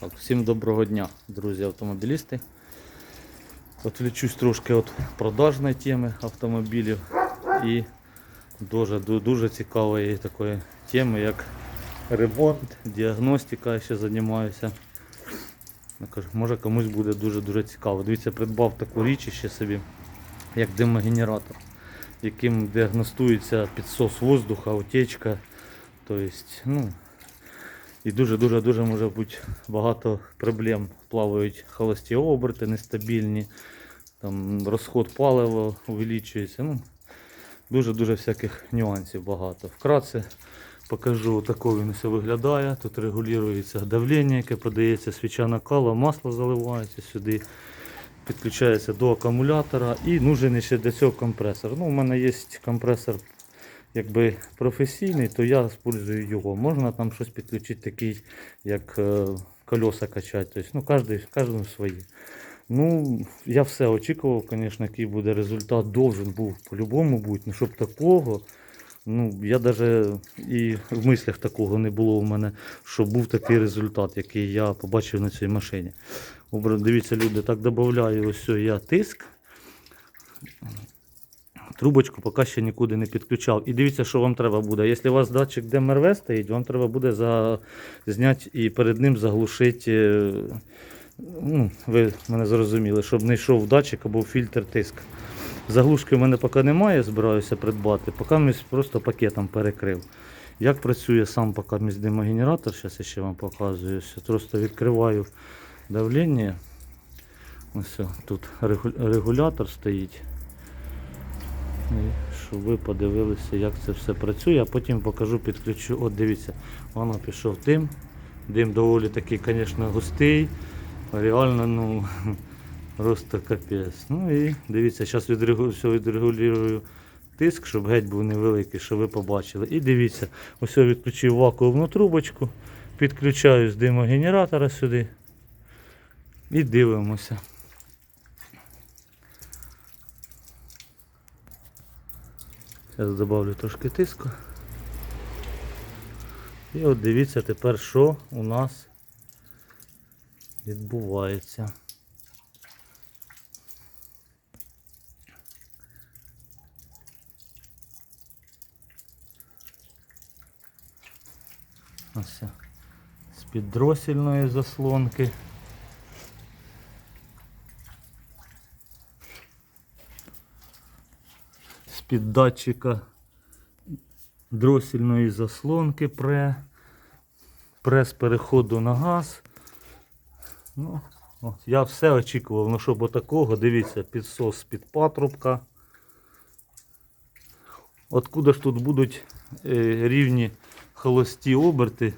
Так, всім доброго дня, друзі автомобілісти. Отвлечусь трошки від продажної теми автомобілів і дуже, дуже цікавої такої теми, як ремонт, діагностика, я ще займаюся. Може комусь буде дуже-дуже цікаво. Дивіться, придбав таку річ ще собі, як димогенератор, яким діагностується підсос воздуха, утечка. Тобто, ну, і дуже-дуже-дуже може бути багато проблем. Плавають холості оберти, нестабільні, там розход палива увеличується. Ну, дуже-дуже всяких нюансів багато. Вкратце покажу, такою він все виглядає. Тут регулюється давлення, яке подається свіча накала, масло заливається сюди, підключається до акумулятора і нужен ще для цього компресор. Ну, у мене є компресор якби професійний, то я використовую його. Можна там щось підключити такий, як е, колеса качати. Тобто, ну, кожен, кожному свої. Ну, я все очікував, звісно, який буде результат, должен був по-любому бути. Ну, щоб такого, ну, я навіть і в мислях такого не було у мене, щоб був такий результат, який я побачив на цій машині. Дивіться, люди, так додаю ось я тиск. Трубочку поки ще нікуди не підключав. І дивіться, що вам треба буде. Якщо у вас датчик ДМРВ стоїть, вам треба буде за... зняти і перед ним заглушити. е, Ну, ви мене зрозуміли, щоб не йшов датчик або фільтр тиск. Заглушки в мене поки немає, збираюся придбати, поки ми просто пакетом перекрив. Як працює сам поки мій димогенератор, зараз я ще вам показую. Просто відкриваю давлення. Ось тут регулятор стоїть. І щоб ви подивилися, як це все працює, а потім покажу, підключу. От дивіться, воно пішов дим. Дим доволі такий, звісно, густий. Реально, ну, просто капець. Ну і дивіться, зараз відрегу... все відрегулюю тиск, щоб геть був невеликий, щоб ви побачили. І дивіться, ось я відключив вакуумну трубочку, підключаю з димогенератора сюди. І дивимося. Зараз додавлю трошки тиску. І от дивіться тепер, що у нас відбувається. Ось з піддросільної заслонки. З-під датчика дросільної заслонки пре, прес переходу на газ. Ну, от, я все очікував, ну щоб отакого, дивіться, підсос під патрубка. Откуда ж тут будуть е, рівні холості оберти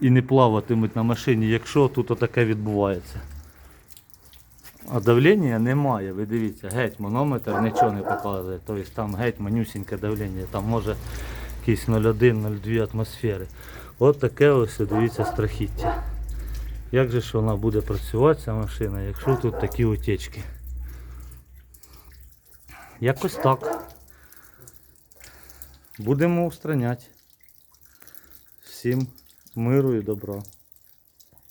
і не плаватимуть на машині, якщо тут отаке відбувається. А давлення немає, ви дивіться, геть манометр нічого не показує. Тобто там геть манюсіньке давлення, там може якісь 0,1-0,2 атмосфери. От таке ось, дивіться, страхіття. Як же ж вона буде працювати, ця машина, якщо тут такі утечки? Якось так. Будемо устраняти. Всім миру і добра.